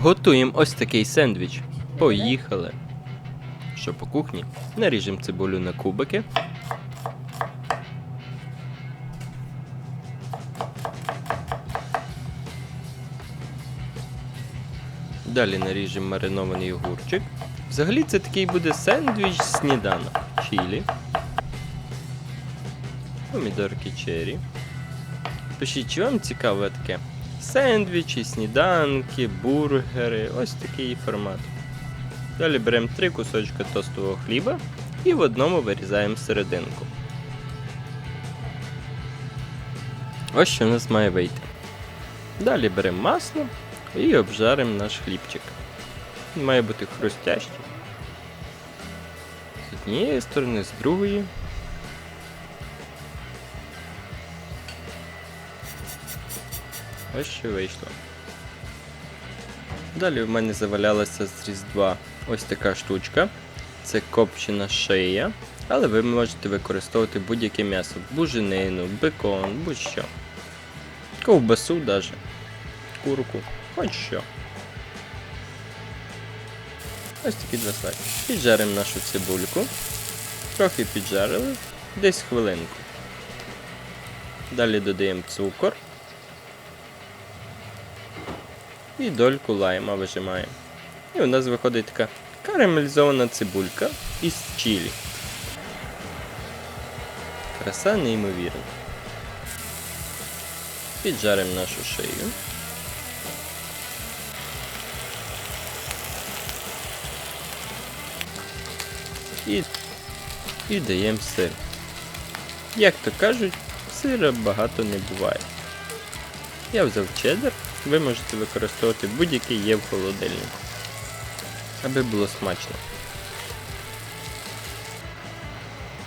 Готуємо ось такий сендвіч. Поїхали. Що по кухні? Наріжемо цибулю на кубики. Далі наріжемо маринований огурчик. Взагалі це такий буде сендвіч сніданок. Чілі. Помідорки черрі. Пишіть, чи вам цікаве таке? Сендвічі, сніданки, бургери, ось такий формат. Далі беремо три кусочки тостового хліба і в одному вирізаємо серединку. Ось що у нас має вийти. Далі беремо масло і обжаримо наш хлібчик. Він має бути хрустящий. З однієї сторони, з другої. Ось що вийшло. Далі в мене завалялася з Різдва ось така штучка. Це копчена шия. Але ви можете використовувати будь-яке м'ясо. Буженину, бекон, будь-що. Ковбасу даже. Курку, хоч що. Ось такі два слайди. Піджаримо нашу цибульку. Трохи піджарили, десь хвилинку. Далі додаємо цукор. І дольку лайма вижимаємо. І у нас виходить така карамелізована цибулька із чилі. Краса неймовірна. Піджаримо нашу шию. І, і даємо сир. Як то кажуть, сира багато не буває. Я взяв чеддер, ви можете використовувати будь-який є в холодильнику. Аби було смачно.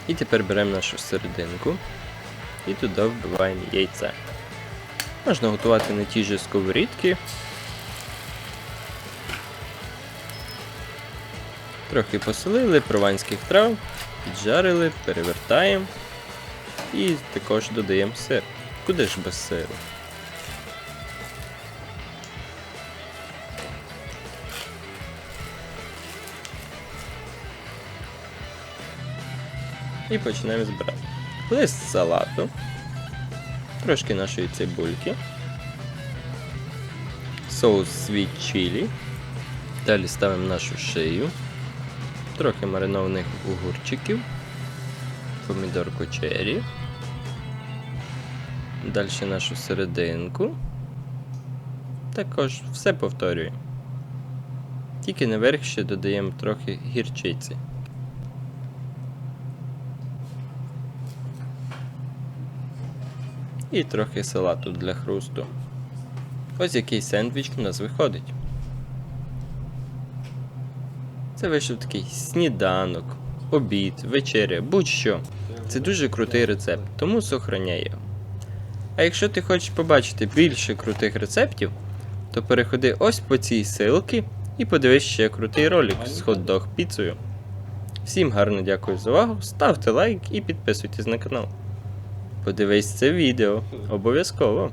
І тепер беремо нашу серединку і туди вбиваємо яйце. Можна готувати на тій же сковорідці. Трохи посолили прованських трав, піджарили, перевертаємо і також додаємо сир. Куди ж без сиру? І починаємо збирати. Лист салату, трошки нашої цибульки, соус світ чилі. Далі ставимо нашу шию, трохи маринованих огурчиків, помідорку черрі. Далі нашу серединку. Також все повторюємо. Тільки наверх ще додаємо трохи гірчиці. І трохи салату для хрусту. Ось який сендвіч у нас виходить. Це вийшов такий сніданок, обід, вечеря, будь-що. Це дуже крутий рецепт, тому сохраняй його. А якщо ти хочеш побачити більше крутих рецептів, то переходи ось по цій ссылці і подивись ще крутий ролик з хот-дог піцею. Всім гарно дякую за увагу, ставте лайк і підписуйтесь на канал. Подивись це відео. Обов'язково.